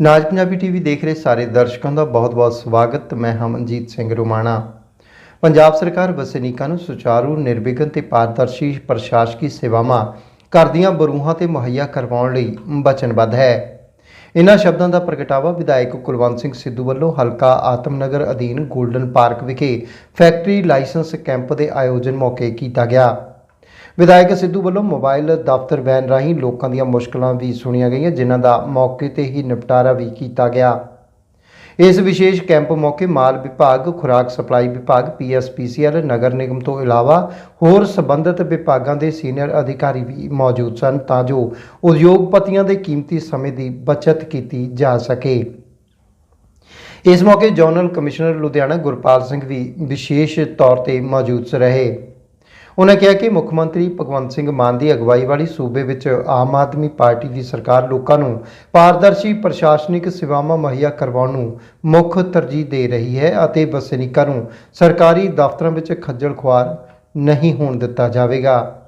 ਨਾਜ Punjabi TV ਦੇਖ ਰਹੇ ਸਾਰੇ ਦਰਸ਼ਕਾਂ ਦਾ ਬਹੁਤ-ਬਹੁਤ ਸਵਾਗਤ। ਮੈਂ ਹਮਨਜੀਤ ਸਿੰਘ ਰੁਮਾਣਾ। ਪੰਜਾਬ ਸਰਕਾਰ ਵਸਨੀਕਾਂ ਨੂੰ ਸੁਚਾਰੂ, ਨਿਰਵਿਘਨ ਤੇ ਪਾਰਦਰਸ਼ੀ ਪ੍ਰਸ਼ਾਸਕੀ ਸੇਵਾਵਾਂ ਘਰ ਦੀਆਂ ਬਰੂਹਾਂ ਤੇ ਮੁਹੱਈਆ ਕਰਵਾਉਣ ਲਈ ਵਚਨਬੱਧ ਹੈ। ਇਨ੍ਹਾਂ ਸ਼ਬਦਾਂ ਦਾ ਪ੍ਰਗਟਾਵਾ ਵਿਧਾਇਕ ਕੁਲਵੰਤ ਸਿੰਘ ਸਿੱਧੂ ਵੱਲੋਂ ਹਲਕਾ ਆਤਮਨਗਰ ਅਧੀਨ ਗੋਲਡਨ ਪਾਰਕ ਵਿਖੇ ਫੈਕਟਰੀ ਲਾਇਸੈਂਸ ਕੈਂਪ ਦੇ ਆਯੋਜਨ ਮੌਕੇ ਕੀਤਾ ਗਿਆ। ਵਿਧਾਇਕ ਸਿੱਧੂ ਵੱਲੋਂ ਮੋਬਾਈਲ ਦਫ਼ਤਰ ਵੈਨ ਰਾਹੀਂ ਲੋਕਾਂ ਦੀਆਂ ਮੁਸ਼ਕਲਾਂ ਵੀ ਸੁਣੀਆਂ ਗਈਆਂ, ਜਿਨ੍ਹਾਂ ਦਾ ਮੌਕੇ ਤੇ ਹੀ ਨਿਪਟਾਰਾ ਵੀ ਕੀਤਾ ਗਿਆ। ਇਸ ਵਿਸ਼ੇਸ਼ ਕੈਂਪ ਮੌਕੇ ਮਾਲ ਵਿਭਾਗ, ਖੁਰਾਕ ਸਪਲਾਈ ਵਿਭਾਗ ਪੀਐਸਪੀਸੀਐਲ ਨਗਰ ਨਿਗਮ ਤੋਂ ਇਲਾਵਾ ਹੋਰ ਸੰਬੰਧਿਤ ਵਿਭਾਗਾਂ ਦੇ ਸੀਨੀਅਰ ਅਧਿਕਾਰੀ ਵੀ ਮੌਜੂਦ ਸਨ, ਤਾਂ ਜੋ ਉਦਯੋਗਪਤੀਆਂ ਦੇ ਕੀਮਤੀ ਸਮੇਂ ਦੀ ਬਚਤ ਕੀਤੀ ਜਾ ਸਕੇ। ਇਸ ਮੌਕੇ ਜਨਰਲ ਕਮਿਸ਼ਨਰ ਲੁਧਿਆਣਾ ਗੁਰਪਾਲ ਸਿੰਘ ਵੀ ਵਿਸ਼ੇਸ਼ ਤੌਰ ਤੇ ਮੌਜੂਦ ਰਹੇ। ਉਹਨਾਂ ਕਿਹਾ ਕਿ ਮੁੱਖ ਮੰਤਰੀ ਭਗਵੰਤ ਸਿੰਘ ਮਾਨ ਦੀ ਅਗਵਾਈ ਵਾਲੀ ਸੂਬੇ ਵਿੱਚ ਆਮ ਆਦਮੀ ਪਾਰਟੀ ਦੀ ਸਰਕਾਰ ਲੋਕਾਂ ਨੂੰ ਪਾਰਦਰਸ਼ੀ ਪ੍ਰਸ਼ਾਸਨਿਕ ਸੇਵਾਵਾਂ ਮੁਹੱਈਆ ਕਰਵਾਉਣ ਨੂੰ ਮੁੱਖ ਤਰਜੀਹ ਦੇ ਰਹੀ ਹੈ ਅਤੇ ਵਸਨੀਕਾਂ ਨੂੰ ਸਰਕਾਰੀ ਦਫ਼ਤਰਾਂ ਵਿੱਚ ਖੱਜਲ ਖੁਆਰ ਨਹੀਂ ਹੋਣ ਦਿੱਤਾ ਜਾਵੇਗਾ।